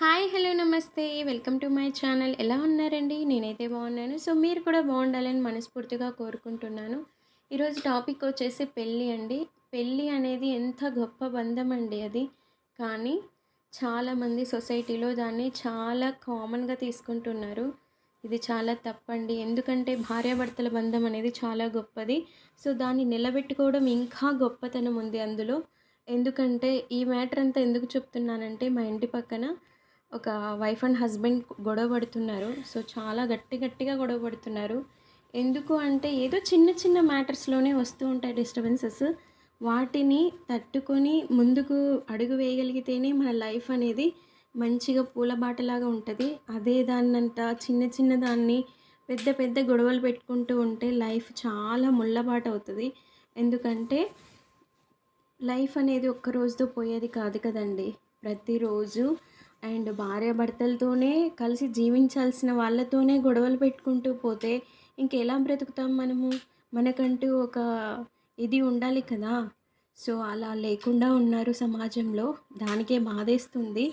Hi hello నమస్తే. Welcome to my channel. ఎలా ఉన్నారండి? నేనైతే బాగున్నాను. సో మీరు కూడా బాగుండాలని మనస్ఫూర్తిగా కోరుకుంటున్నాను. ఈరోజు టాపిక్ వచ్చేసి పెళ్ళి అండి. పెళ్ళి అనేది ఎంత గొప్ప బంధం అండి అది. కానీ చాలామంది సొసైటీలో దాన్ని చాలా కామన్గా తీసుకుంటున్నారు. ఇది చాలా తప్పండి. ఎందుకంటే భార్యాభర్తల బంధం అనేది చాలా గొప్పది. సో దాన్ని నిలబెట్టుకోవడం ఇంకా గొప్పతనం ఉంది అందులో. ఎందుకంటే ఈ మ్యాటర్ అంతా ఎందుకు చెప్తున్నానంటే మా ఇంటి పక్కన ఒక వైఫ్ అండ్ హస్బెండ్ గొడవ పడుతున్నారు. సో చాలా గట్టి గట్టిగా గొడవ పడుతున్నారు. ఎందుకు అంటే ఏదో చిన్న చిన్న మ్యాటర్స్లోనే వస్తూ ఉంటాయి డిస్టర్బెన్సెస్ వాటిని తట్టుకొని ముందుకు అడుగు వేయగలిగితేనే మన లైఫ్ అనేది మంచిగా పూలబాటలాగా ఉంటుంది. అదే దాన్నంతా చిన్న చిన్న దాన్ని పెద్ద పెద్ద గొడవలు పెట్టుకుంటూ ఉంటే లైఫ్ చాలా ముళ్ళబాట అవుతుంది. ఎందుకంటే లైఫ్ అనేది ఒక్క రోజుతో పోయేది కాదు కదండి. ప్రతిరోజు అండ్ భార్యాభర్తలతోనే కలిసి జీవించాల్సిన వాళ్ళతోనే గొడవలు పెట్టుకుంటూ పోతే ఇంకెలా బ్రతుకుతాం మనము? మనకంటూ ఒక ఇది ఉండాలి కదా. సో అలా లేకుండా ఉన్నారు సమాజంలో. దానికే బాధేస్తుంది.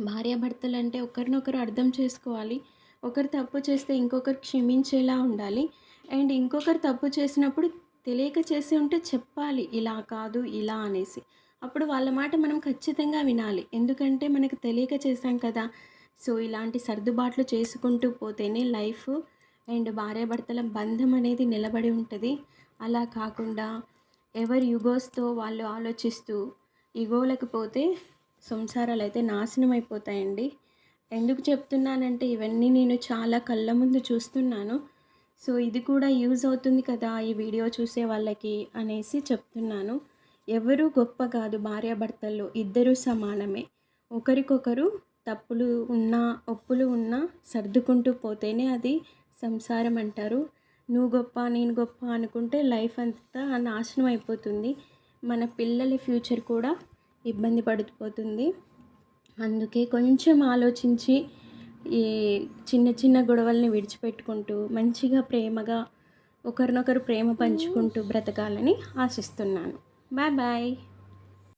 భార్యాభర్తలు అంటే ఒకరినొకరు అర్థం చేసుకోవాలి. ఒకరు తప్పు చేస్తే ఇంకొకరు క్షమించేలా ఉండాలి. అండ్ ఇంకొకరు తప్పు చేసినప్పుడు తెలియక చేసి ఉంటే చెప్పాలి ఇలా కాదు ఇలా అనేసి. అప్పుడు వాళ్ళ మాట మనం ఖచ్చితంగా వినాలి. ఎందుకంటే మనకు తెలియక చేశాం కదా. సో ఇలాంటి సర్దుబాట్లు చేసుకుంటూ పోతేనే లైఫ్ అండ్ భార్యాభర్తల బంధం అనేది నిలబడి ఉంటుంది. అలా కాకుండా ఎవరి యుగోస్తో వాళ్ళు ఆలోచిస్తూ ఇగోలకు పోతే సంసారాలు అయితే నాశనం అయిపోతాయండి. ఎందుకు చెప్తున్నానంటే ఇవన్నీ నేను చాలా కళ్ళ ముందు చూస్తున్నాను. సో ఇది కూడా యూజ్ అవుతుంది కదా ఈ వీడియో చూసే వాళ్ళకి అనేసి చెప్తున్నాను. ఎవరు గొప్ప కాదు భార్యాభర్తల్లో ఇద్దరూ సమానమే. ఒకరికొకరు తప్పులు ఉన్నా ఒప్పులు ఉన్నా సర్దుకుంటూ పోతేనే అది సంసారం అంటారు. నువ్వు గొప్ప నేను గొప్ప అనుకుంటే లైఫ్ అంతా నాశనం అయిపోతుంది. మన పిల్లల ఫ్యూచర్ కూడా ఇబ్బంది పడిపోతుంది. అందుకే కొంచెం ఆలోచించి ఈ చిన్న చిన్న గొడవల్ని విడిచిపెట్టుకుంటూ మంచిగా ప్రేమగా ఒకరినొకరు ప్రేమ పంచుకుంటూ బ్రతకాలని ఆశిస్తున్నాను. Bye-bye.